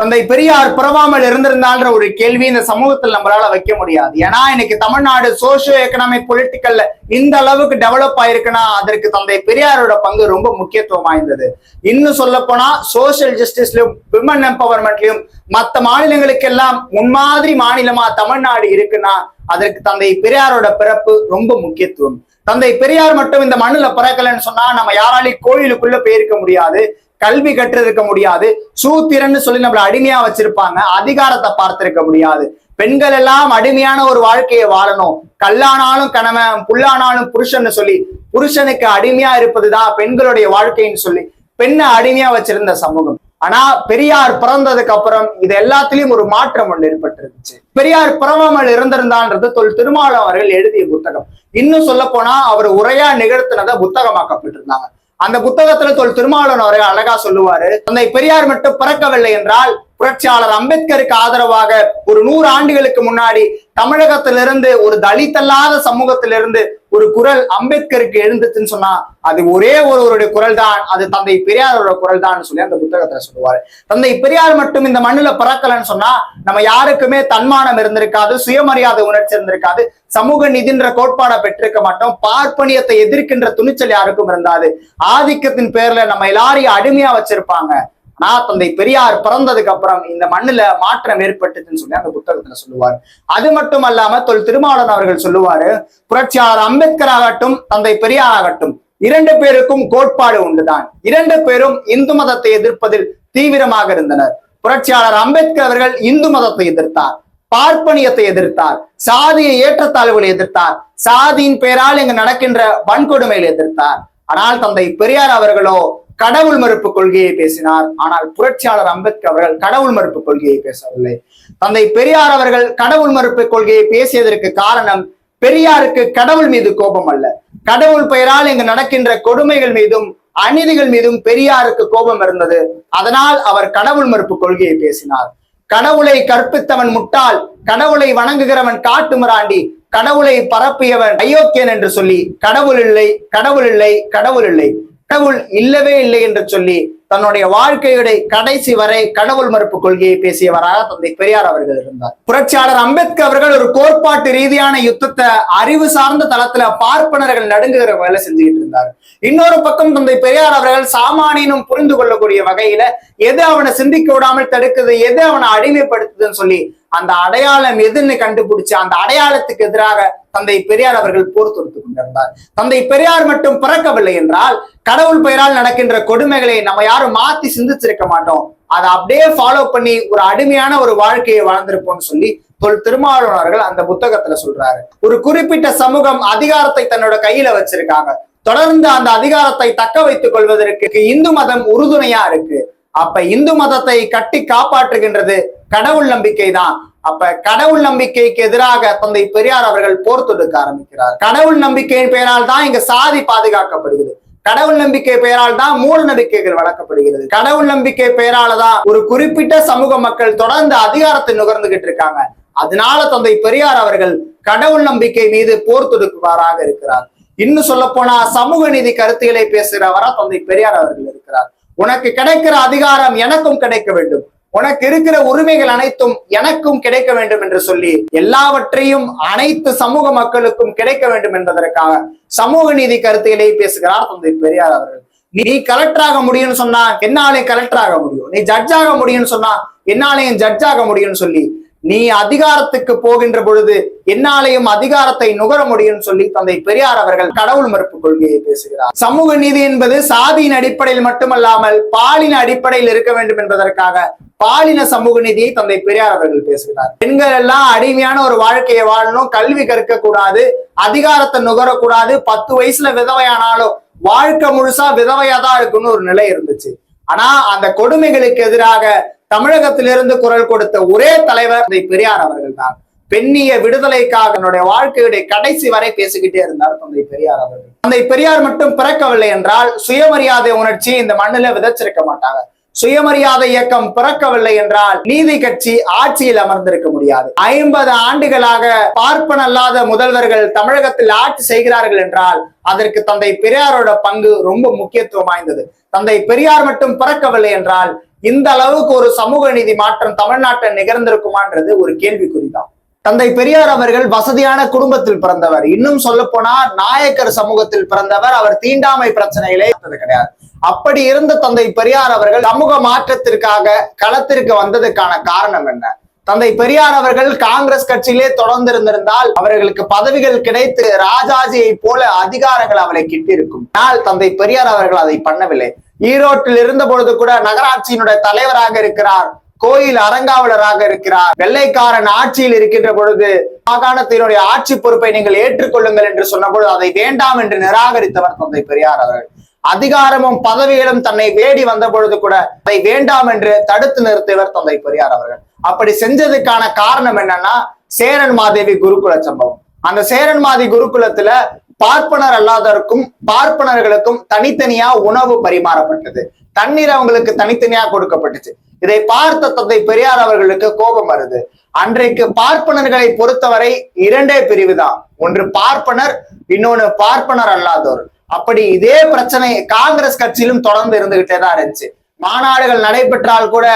தந்தை பெரியார் பிறவாமல் இருந்திருந்தான்ற ஒரு கேள்வி இந்த சமூகத்தில் நம்மளால வைக்க முடியாது. ஏன்னா இன்னைக்கு தமிழ்நாடு சோசியோ எக்கனாமிக் பொலிட்டிக்கல்ல இந்த அளவுக்கு டெவலப் ஆயிருக்குன்னா அதற்கு தந்தை பெரியாரோட பங்கு ரொம்ப முக்கியத்துவம் வாய்ந்தது. இன்னும் சொல்ல போனா சோசியல் ஜஸ்டிஸ்லயும் விமன் எம்பவர்மெண்ட்லயும் மத்த மாநிலங்களுக்கெல்லாம் முன்மாதிரி மாநிலமா தமிழ்நாடு இருக்குன்னா அதற்கு தந்தை பெரியாரோட பிறப்பு ரொம்ப முக்கியத்துவம். தந்தை பெரியார் மட்டும் இந்த மண்ணுல பிறக்கலன்னு சொன்னா நம்ம யாராலையும் கோயிலுக்குள்ள போயிருக்க முடியாது. கல்வி கற்றிருக்க முடியாது. சூத்திரன்னு சொல்லி நம்மள அடிமையா வச்சிருப்பாங்க. அதிகாரத்தை பார்த்திருக்க முடியாது. பெண்கள் எல்லாம் அடிமையான ஒரு வாழ்க்கையை வாழணும். கல்லானாலும் கணவன் புல்லானாலும் புருஷன்னு சொல்லி புருஷனுக்கு அடிமையா இருப்பதுதான் பெண்களுடைய வாழ்க்கைன்னு சொல்லி பெண்ணை அடிமையா வச்சிருந்த சமூகம். ஆனா பெரியார் பிறந்ததுக்கு அப்புறம் இது எல்லாத்துலயும் ஒரு மாற்றம் ஒன்று ஏற்பட்டிருந்துச்சு. பெரியார் பிறவாமல் இருந்திருந்தான்றது தொல் திருமாவளவன் அவர்கள் எழுதிய புத்தகம். இன்னும் சொல்ல போனா அவர் உரையா நிகழ்த்தினதை புத்தகமாக்கப்பட்டிருந்தாங்க. அந்த புத்தகத்துல தொல் திருமாவளவன் அவரை அழகா சொல்லுவாரு தந்தை பெரியார் மட்டும் பிறக்கவில்லை என்றால் புரட்சியாளர் அம்பேத்கருக்கு ஆதரவாக ஒரு நூறு ஆண்டுகளுக்கு முன்னாடி தமிழகத்திலிருந்து ஒரு தலித்தல்லாத சமூகத்திலிருந்து ஒரு குரல் அம்பேத்கருக்கு எழுந்துச்சுன்னு சொன்னா அது ஒரே ஒருவருடைய குரல் தான் அது தந்தை பெரியாரோட குரல் தான் சொல்லி அந்த புத்தகத்துல சொல்லுவாரு. தந்தை பெரியார் மட்டும் இந்த மண்ணுல பிறக்கலன்னு சொன்னா நம்ம யாருக்குமே தன்மானம் இருந்திருக்காது சுயமரியாதை உணர்ச்சி இருந்திருக்காது சமூக நிதின்ற கோட்பாடை பெற்றிருக்க மாட்டோம் பார்ப்பனியத்தை எதிர்க்கின்ற துணிச்சல் யாருக்கும் இருந்தாது. ஆதிக்கத்தின் பேர்ல நம்ம எல்லாரையும் அடிமையா வச்சிருப்பாங்க. ஆனா தந்தை பெரியார் பிறந்ததுக்கு அப்புறம் இந்த மண்ணுல மாற்றம் ஏற்பட்டுச்சுன்னு சொல்லி அந்த புத்தகத்துல சொல்லுவார். அது மட்டும் அல்லாம தொல் திருமாவளவன் அவர்கள் சொல்லுவாரு புரட்சியாளர் அம்பேத்கர் ஆகட்டும் தந்தை பெரியார் ஆகட்டும் இரண்டு பேருக்கும் கோட்பாடு உண்டுதான். இரண்டு பேரும் இந்து மதத்தை எதிர்ப்பதில் தீவிரமாக இருந்தனர். புரட்சியாளர் அம்பேத்கர் அவர்கள் இந்து மதத்தை எதிர்த்தார் பார்ப்பனியத்தை எதிர்த்தார் சாதிய ஏற்றத்தாழ்வுகளை எதிர்த்தார் சாதியின் பெயரால் இங்கு நடக்கின்ற வன்கொடுமையில் எதிர்த்தார். ஆனால் தந்தை பெரியார் அவர்களோ கடவுள் மறுப்பு கொள்கையை பேசினார். ஆனால் புரட்சியாளர் அம்பேத்கர் அவர்கள் கடவுள் மறுப்பு கொள்கையை பேசவில்லை. தந்தை பெரியார் அவர்கள் கடவுள் மறுப்பு கொள்கையை பேசியதற்கு காரணம் பெரியாருக்கு கடவுள் மீது கோபம் அல்ல. கடவுள் பெயரால் இங்கு நடக்கின்ற கொடுமைகள் மீதும் அநீதிகள் மீதும் பெரியாருக்கு கோபம் இருந்தது. அதனால் அவர் கடவுள் மறுப்பு கொள்கையை பேசினார். கடவுளை கற்பித்தவன் முட்டாள் கடவுளை வணங்குகிறவன் காட்டு மிராண்டி கடவுளை பரப்பியவன் அயோக்கியன் என்று சொல்லி கடவுள் இல்லை கடவுள் இல்லை கடவுள் இல்லை. கடவுள் இல்லவே இல்லை என்று சொல்லி தன்னுடைய வாழ்க்கையுடைய கடைசி வரை கடவுள் மறுப்பு கொள்கையை பேசியவராக தந்தை பெரியார் அவர்கள் இருந்தார். புரட்சியாளர் அம்பேத்கர் அவர்கள் ஒரு கோட்பாட்டு ரீதியான யுத்தத்தை அறிவு சார்ந்த தளத்துல பார்ப்பனர்கள் நடுங்குகிற வேலை செஞ்சுக்கிட்டு இருந்தார். இன்னொரு பக்கம் தந்தை பெரியார் அவர்கள் சாமானியனும் புரிந்து கொள்ளக்கூடிய வகையில எது அவனை சிந்திக்க விடாமல் தடுக்குது எது அவனை அடிமைப்படுத்துதுன்னு சொல்லி அந்த அடையாளம் எதுன்னு கண்டுபிடிச்சு அந்த அடையாளத்துக்கு எதிராக தந்தை பெரியார் அவர்கள் போர் தொடுத்துக் கொண்டிருந்தார். தந்தை பெரியார் மட்டும் பிறக்கவில்லை என்றால் கடவுள் பெயரால் நடக்கின்ற கொடுமைகளை நம்ம யாரும் மாத்தி சிந்திச்சிருக்க மாட்டோம். அதை அப்படியே ஃபாலோ பண்ணி ஒரு அடிமையான ஒரு வாழ்க்கையை வாழ்ந்திருப்போம்னு சொல்லி தொல் திருமாவளவர்கள் அந்த புத்தகத்துல சொல்றாரு. ஒரு குறிப்பிட்ட சமூகம் அதிகாரத்தை தன்னோட கையில வச்சிருக்காங்க. தொடர்ந்து அந்த அதிகாரத்தை தக்க வைத்துக் கொள்வதற்கு இந்து மதம் உறுதுணையா இருக்கு. அப்ப இந்து மதத்தை கட்டி காப்பாற்றுகின்றது கடவுள் நம்பிக்கை தான் அப்ப கடவுள் நம்பிக்கைக்கு எதிராக தந்தை பெரியார் அவர்கள் போர் தொடுக்க ஆரம்பிக்கிறார். கடவுள் நம்பிக்கையின் பெயரால் தான் இங்க சாதி பாதுகாக்கப்படுகிறது. கடவுள் நம்பிக்கை பெயரால் தான் மூல நம்பிக்கைகள் வளர்க்கப்படுகிறது. கடவுள் நம்பிக்கை பெயரால தான் ஒரு குறிப்பிட்ட சமூக மக்கள் தொடர்ந்து அதிகாரத்தை நுகர்ந்துகிட்டு இருக்காங்க. அதனால தந்தை பெரியார் அவர்கள் கடவுள் நம்பிக்கை மீது போர் தொடுக்குவாராக இருக்கிறார். இன்னும் சொல்ல போனா சமூக நீதி கருத்துக்களை பேசுகிறவரா தந்தை பெரியார் அவர்கள் இருக்கிறார். உனக்கு கிடைக்கிற அதிகாரம் எனக்கும் கிடைக்க வேண்டும். உனக்கு இருக்கிற உரிமைகள் அனைத்தும் எனக்கும் கிடைக்க வேண்டும் என்று சொல்லி எல்லாவற்றையும் அனைத்து சமூக மக்களுக்கும் கிடைக்க வேண்டும் என்பதற்காக சமூக நீதி கருத்துக்களை பேசுகிறார் தந்தை பெரியார் அவர்கள். நீ கலெக்டராக முடியும்னு சொன்னா என்னாலே கலெக்டர் ஆக முடியும். நீ ஜட்ஜாக முடியும்னு சொன்னா என்னாலேயும் ஜட்ஜ் ஆக முடியும்னு சொல்லி நீ அதிகாரத்துக்கு போகின்ற பொழுது என்னாலையும் அதிகாரத்தை நுகர முடியும்னு சொல்லி தந்தை பெரியார் அவர்கள் கடவுள் மறுப்பு கொள்கையை பேசுகிறார். சமூக நீதி என்பது சாதியின் அடிப்படையில் மட்டுமல்லாமல் பாலின அடிப்படையில் இருக்க வேண்டும் என்பதற்காக பாலின சமூக நீதியை தந்தை பெரியார் அவர்கள் பேசுகிறார். பெண்கள் எல்லாம் அடிமையான ஒரு வாழ்க்கையை வாழணும் கல்வி கற்க கூடாது அதிகாரத்தை நுகரக்கூடாது பத்து வயசுல விதவையானாலும் வாழ்க்கை முழுசா விதவையா தான் இருக்குன்னு ஒரு நிலை இருந்துச்சு. ஆனா அந்த கொடுமைகளுக்கு எதிராக தமிழகத்திலிருந்து குரல் கொடுத்த ஒரே தலைவர் பெரியார் அவர்கள் தான் பெண்ணிய விடுதலைக்காக தன்னுடைய வாழ்க்கையுடைய கடைசி வரை பேசிக்கிட்டே இருந்தார் தந்தை பெரியார் அவர்கள். தந்தை பெரியார் மட்டும் பிறக்கவில்லை என்றால் சுயமரியாதை உணர்ச்சி இந்த மண்ணில விதைச்சிருக்க மாட்டாங்க. சுயமரியாதை இயக்கம் பிறக்கவில்லை என்றால் நீதி கட்சி ஆட்சியில் அமர்ந்திருக்க முடியாது. ஐம்பது ஆண்டுகளாக பார்ப்பன அல்லாத முதல்வர்கள் தமிழகத்தில் ஆட்சி செய்கிறார்கள் என்றால் அதற்கு தந்தை பெரியாரோட பங்கு ரொம்ப முக்கியத்துவம் வாய்ந்தது. தந்தை பெரியார் மட்டும் பிறக்கவில்லை என்றால் இந்த அளவுக்கு ஒரு சமூக நீதி மாற்றம் தமிழ்நாட்டில் நிகழ்ந்திருக்குமான்றது ஒரு கேள்விக்குறிதான். தந்தை பெரியார் அவர்கள் வசதியான குடும்பத்தில் பிறந்தவர். இன்னும் சொல்ல போனா நாயக்கர் சமூகத்தில் பிறந்தவர். அவர் தீண்டாமை பிரச்சனைகளே இருந்தது கிடையாது. அப்படி இருந்த தந்தை பெரியார் அவர்கள் சமூக மாற்றத்திற்காக களத்திற்கு வந்ததுக்கான காரணம் என்ன? தந்தை பெரியார் அவர்கள் காங்கிரஸ் கட்சியிலே தொடர்ந்து இருந்திருந்தால் அவர்களுக்கு பதவிகள் கிடைத்து ராஜாஜியை போல அதிகாரங்கள் அவரை கிட்டிருக்கும் ஆனால் தந்தை பெரியார் அவர்கள் அதை பண்ணவில்லை. ஈரோட்டில் இருந்த பொழுது கூட நகராட்சியினுடைய தலைவராக இருக்கிறார் கோயில் அரங்காவலராக இருக்கிறார். வெள்ளைக்காரன் ஆட்சியில் இருக்கின்ற பொழுது மாகாணத்தினுடைய ஆட்சி பொறுப்பை நீங்கள் ஏற்றுக்கொள்ளுங்கள் என்று சொன்னபொழுது அதை வேண்டாம் என்று நிராகரித்தவர் தந்தை பெரியார் அவர்கள். அதிகாரமும் பதவிகளும் தன்னை வேடி வந்த பொழுது கூட அதை வேண்டாம் என்று தடுத்து நிறுத்தியவர் தந்தை பெரியார் அவர்கள். அப்படி செஞ்சதுக்கான காரணம் என்னன்னா சேரன் மாதேவி குருகுல சம்பவம். அந்த சேரன் மாதி குருகுலத்துல பார்ப்பனர் அல்லாதவருக்கும் பார்ப்பனர்களுக்கும் தனித்தனியா உணவு பரிமாறப்பட்டது. தண்ணீர் அவங்களுக்கு தனித்தனியா கொடுக்கப்பட்டுச்சு. இதை பார்த்த தந்தை பெரியார் அவர்களுக்கு கோபம் வருது. அன்றைக்கு பார்ப்பனர்களை பொறுத்தவரை இரண்டே பிரிவு தான். ஒன்று பார்ப்பனர் இன்னொன்னு பார்ப்பனர் அல்லாதோர் அப்படி இதே பிரச்சனை காங்கிரஸ் கட்சியிலும் தொடர்ந்து இருந்துகிட்டே தான் இருந்துச்சு. மாநாடுகள் நடைபெற்றால் கூட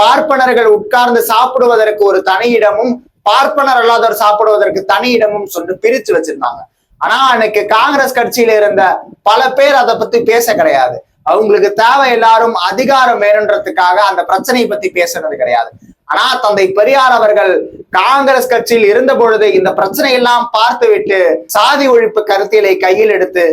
பார்ப்பனர்கள் உட்கார்ந்து சாப்பிடுவதற்கு ஒரு தனி இடமும் பார்ப்பனர் அல்லாதவர் சாப்பிடுவதற்கு தனி இடமும் சொல்லி பிரிச்சு வச்சிருந்தாங்க. ஆனா அன்னைக்கு காங்கிரஸ் கட்சியில இருந்த பல பேர் அதை பத்தி பேச கிடையாது. அவங்களுக்கு தேவை எல்லாரும் அதிகாரம் வேணுன்றதுக்காக அந்த பிரச்சனையை பத்தி பேசுறது கிடையாது. ஆனா தந்தை பெரியார் அவர்கள் காங்கிரஸ் கட்சியில் இருந்த பொழுது இந்த பிரச்சனை எல்லாம் பார்த்து விட்டு சாதி ஒழிப்பு கருத்தியலை கையில் எடுத்து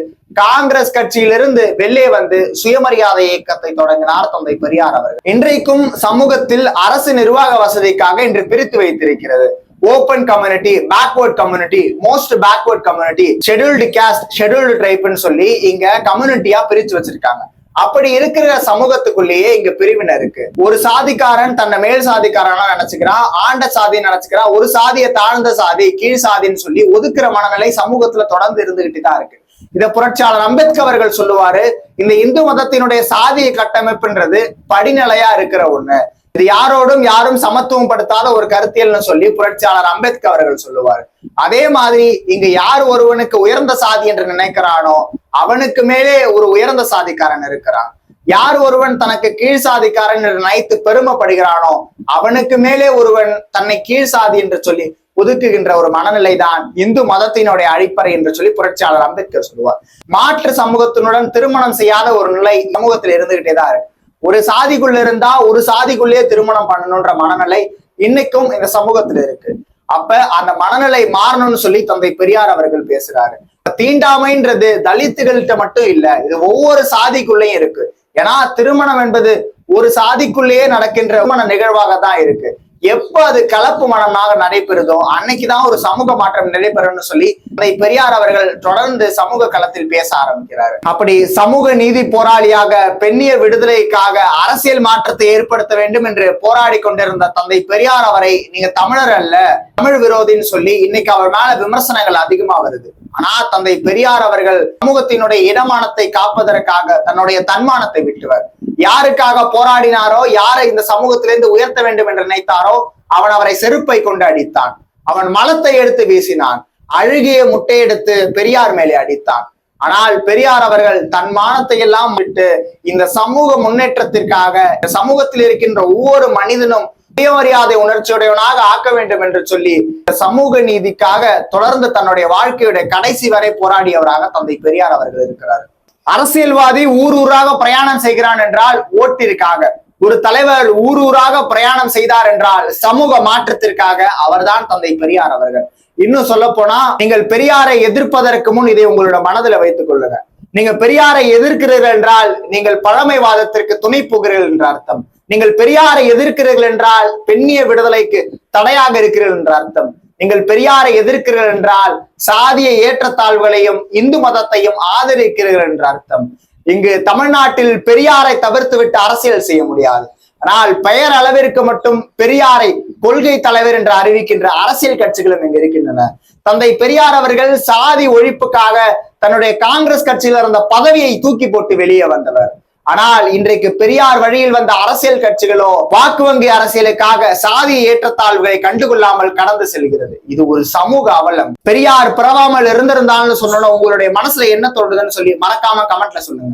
காங்கிரஸ் கட்சியிலிருந்து வெளியே வந்து சுயமரியாதை இயக்கத்தை தொடங்கினார் தந்தை பெரியார் அவர்கள். இன்றைக்கும் சமூகத்தில் அரசு நிர்வாக வசதிக்காக இன்று பிரித்து வைத்திருக்கிறது. Open community backward community most backward community scheduled caste scheduled ட்ரைப்னு சொல்லி இங்க கம்யூனிட்டியா பிரிச்சு வச்சிருக்காங்க. அப்படி இருக்கிற சமூகத்துக்குள்ளேயே இங்க பிரிவினை இருக்கு. ஒரு சாதிக்காரன் தன்னை மேல் சாதிக்காரனா நினைச்சுக்கிறான் ஆண்ட சாதின்னு நினைச்சுக்கிறான் ஒரு சாதியை தாழ்ந்த சாதி கீழ் சாதின்னு சொல்லி ஒதுக்குற மனநிலை சமூகத்துல தொடர்ந்து இருந்துகிட்டு தான் இருக்கு. இத புரட்சியாளர் அம்பேத்கர் அவர்கள் சொல்லுவாரு இந்த இந்து மதத்தினுடைய சாதிய கட்டமைப்புன்றது படிநிலையா இருக்கிற ஒண்ணு. இது யாரோடும் யாரும் சமத்துவம் படுத்தாத ஒரு கருத்தியல்னு சொல்லி புரட்சியாளர் அம்பேத்கர் அவர்கள் சொல்லுவார். அதே மாதிரி இங்க யார் ஒருவனுக்கு உயர்ந்த சாதி என்று நினைக்கிறானோ அவனுக்கு மேலே ஒரு உயர்ந்த சாதிக்காரன் இருக்கிறான். யார் ஒருவன் தனக்கு கீழ் சாதிக்காரன் என்று நினைத்து பெருமைப்படுகிறானோ அவனுக்கு மேலே ஒருவன் தன்னை கீழ் சாதி என்று சொல்லி ஒதுக்குகின்ற ஒரு மனநிலை தான் இந்து மதத்தினுடைய அடிப்படை என்று சொல்லி புரட்சியாளர் அம்பேத்கர் சொல்லுவார். மாற்று சமூகத்தினுடன் திருமணம் செய்யாத ஒரு நிலை சமூகத்தில் இருந்துகிட்டே தான் இருக்கு. ஒரு சாதிக்குள்ள இருந்தா ஒரு சாதிக்குள்ளேயே திருமணம் பண்ணணும்ன்ற மனநிலை இன்னைக்கும் இந்த சமூகத்துல இருக்கு. அப்ப அந்த மனநிலை மாறணும்னு சொல்லி தந்தை பெரியார் அவர்கள் பேசுறாரு. தீண்டாமைன்றது தலித்துகள்கிட்ட மட்டும் இல்ல இது ஒவ்வொரு சாதிக்குள்ளேயும் இருக்கு. ஏன்னா திருமணம் என்பது ஒரு சாதிக்குள்ளேயே நடக்கின்ற திருமண நிகழ்வாக தான் இருக்கு. எப்ப அது கலப்பு மனமாக நடைபெறுதோ அன்னைக்குதான் ஒரு சமூக மாற்றம் நடைபெறும்னு சொல்லி அதை பெரியார் அவர்கள் தொடர்ந்து சமூக களத்தில் பேச ஆரம்பிக்கிறார். அப்படி சமூக நீதி போராளியாக பெண்ணிய விடுதலைக்காக அரசியல் மாற்றத்தை ஏற்படுத்த வேண்டும் என்று போராடி கொண்டிருந்த தந்தை பெரியார் அவரை நீங்க தமிழர் அல்ல தமிழ் விரோதின்னு சொல்லி இன்னைக்கு அவர் மேல விமர்சனங்கள் அதிகமா வருது. ஆனா தந்தை பெரியார் அவர்கள் சமூகத்தினுடைய இடமானத்தை காப்பதற்காக தன்னுடைய தன்மானத்தை விட்டுவர். யாருக்காக போராடினாரோ யாரை இந்த சமூகத்திலிருந்து உயர்த்த வேண்டும் என்று நினைத்தாரோ அவன் அவரை செருப்பை கொண்டு அடித்தான். அவன் மலத்தை எடுத்து வீசினான். அழுகிய முட்டையெடுத்து பெரியார் மேலே அடித்தான். ஆனால் பெரியார் அவர்கள் தன் மானத்தை எல்லாம் விட்டு இந்த சமூக முன்னேற்றத்திற்காக இந்த சமூகத்தில் இருக்கின்ற ஒவ்வொரு மனிதனும் சுயமரியாதை உணர்ச்சியுடையவனாக ஆக்க வேண்டும் என்று சொல்லி சமூக நீதிக்காக தொடர்ந்து தன்னுடைய வாழ்க்கையுடைய கடைசி வரை போராடியவராக தந்தை பெரியார் அவர்கள் இருக்கிறார். அரசியல்வாதி ஊர் ஊராக பிரயாணம் செய்கிறான் என்றால் ஓட்டிற்காக. ஒரு தலைவர் ஊர் ஊராக பிரயாணம் செய்தார் என்றால் சமூக மாற்றத்திற்காக அவர்தான் தந்தை பெரியார் அவர்கள். இன்னும் சொல்ல போனா நீங்கள் பெரியாரை எதிர்ப்பதற்கு முன் இதை உங்களோட மனதில் வைத்துக் கொள்ளுங்க. நீங்க பெரியாரை எதிர்க்கிறீர்கள் என்றால் நீங்கள் பழமைவாதத்திற்கு துணை போகிறீர்கள் என்ற அர்த்தம். நீங்கள் பெரியாரை எதிர்க்கிறீர்கள் என்றால் பெண்ணிய விடுதலைக்கு தடையாக இருக்கிறீர்கள் என்ற அர்த்தம். நீங்கள் பெரியாரை எதிர்க்கிறீர்கள் என்றால் சாதிய ஏற்றத்தாழ்வுகளையும் இந்து மதத்தையும் ஆதரிக்கிறீர்கள் என்ற அர்த்தம். இங்கு தமிழ்நாட்டில் பெரியாரை தவிர்த்து விட்டு அரசியல் செய்ய முடியாது. ஆனால் பெயர் அளவிற்கு மட்டும் பெரியாரை கொள்கை தலைவர் என்று அறிவிக்கின்ற அரசியல் கட்சிகளும் இங்கு இருக்கின்றன. தந்தை பெரியார் அவர்கள் சாதி ஒழிப்புக்காக தன்னுடைய காங்கிரஸ் கட்சியில் இருந்த பதவியை தூக்கி போட்டு வெளியே வந்தவர். ஆனால் இன்றைக்கு பெரியார் வழியில் வந்த அரசியல் கட்சிகளோ வாக்கு வங்கி அரசியலுக்காக சாதி ஏற்றத்தாழ்வுகளை கண்டுகொள்ளாமல் கடந்து செல்கிறது. இது ஒரு சமூக அவலம். பெரியார் பிறவாமல் இருந்திருந்தான்னு சொன்னோம் உங்களுடைய மனசுல என்ன தோன்றுதுன்னு சொல்லி மறக்காம கமெண்ட்ல சொல்லுங்க.